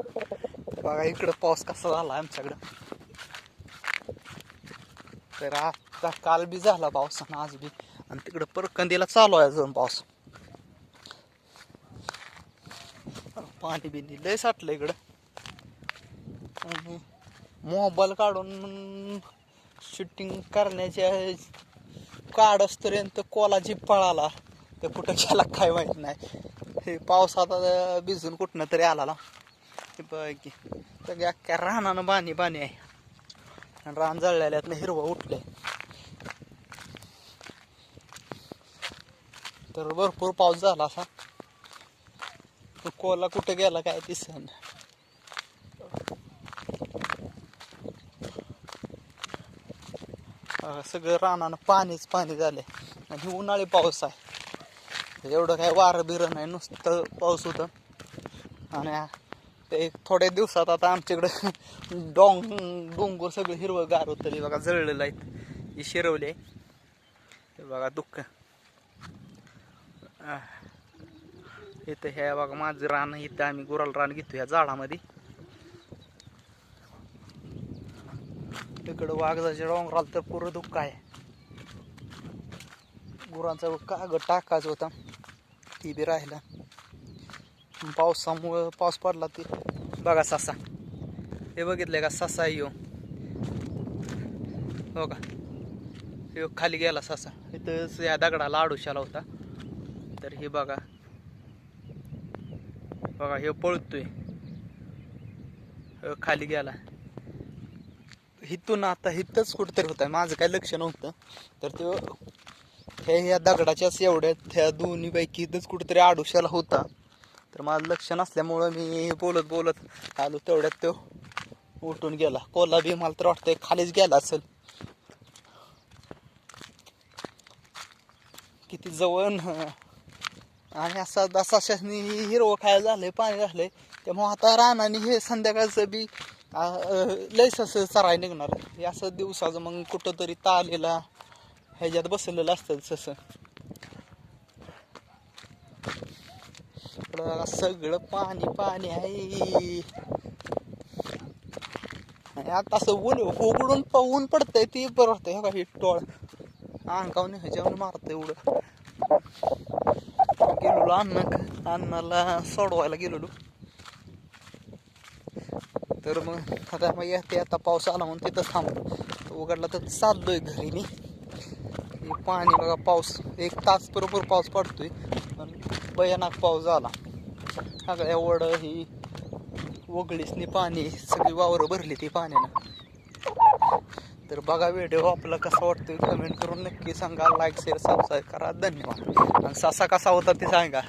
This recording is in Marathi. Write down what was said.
बघा इकडं पाऊस कसा झाला आमच्याकडं. तर आता काल बी झाला पाऊस आणि आज बी. आणि तिकडं परकंदीला चालू आहे अजून पाऊस. पाणी बिनी लय साठलं इकडं. आणि मोबाईल काढून शूटिंग करण्याच्या कोला कोलाची पळाला. ते कुठं गेला काय माहीत नाही. हे पावसात आता भिजून कुठनं तरी आला ना हे बघ सगळ्या अख्ख्या रानानं बाणी बाणी आहे. रान रान जळलेल्यातनं हिरवं उठलंय. तर भरपूर पाऊस झाला असा. कोला कुठं गेला काय दिसन सगळं रानानं पाणीच पाणी झालंय. आणि उन्हाळी पाऊस आहे. एवढं काय वारं बिरं नाही नुसतं पाऊस होतं. आणि ते थोड्या दिवसात आता आमच्याकडं डोंग डोंगर सगळं हिरवं गार होतं हे बघा जळलेलं आहेत हे शिरवले. हे बघा दुःख. इथं हे बघा माझं रान इथं आम्ही गुराल रान घेतो ह्या झाडामध्ये. तिकडं वाघजाच्या डोंगराला तर पुरं दुःख आहे. गुरांचा कागद टाकायचं होता. ती बी राहिला. पावसामुळं पाऊस पडला ते. बघा ससा. हे बघितलंय का? ससा येऊ हो का? यो खाली गेला ससा. इथं या दगडाला आडूशाला होता. तर हे बघा. बघा हे पळतोय. हो, खाली गेला. हिथून आता हिथंच कुठेतरी होता माझं काही लक्ष नव्हतं. तर तो हे ह्या दगडाच्याच एवढ्या त्या दोन्ही पैकी इथंच कुठेतरी आडुशाला होता. तर माझं लक्ष नसल्यामुळं मी बोलत बोलत आलो तेवढ्यात तो उठून गेला. कोला बी मला तर वाटतंय खालीच गेला असेल. किती जवळ आणि असा दसाशासनी हिरवं खायला झालंय पाणी झालंय. त्यामुळे आता रानाने हे संध्याकाळचं बी आ, लयच असं चराय निघणार असं दिवसाचं मग कुठंतरी तालेला ह्याच्यात बसलेलं असतं तसं इकडं सगळं पाणी पाणी आहे. आणि आता असं ऊन उघडून ऊन पडतंय ती बरं वाटतंय. का हे टोळ. अंगावून ह्याच्यावर मारतं एवढं. गेलेलो अन्न अन्नाला सोडवायला गेलेलो. तर मग आता मग येते आता पाऊस आला म्हणून तिथं थांबलो. उघडला तर चाललोय घरी मी पाणी बघा पाऊस. एक तास बरोबर पाऊस पडतोय. पण भयानक पाऊस झाला. सगळ्या वड ही वगळीसनी पाणी सगळी वावरं भरली ती पाण्यानं. तर बघा व्हिडिओ आपला कसा वाटतोय कमेंट करून नक्की सांगा लाईक शेअर सबस्क्राईब करा. धन्यवाद. आणि ससा कसा होता ते सांगा.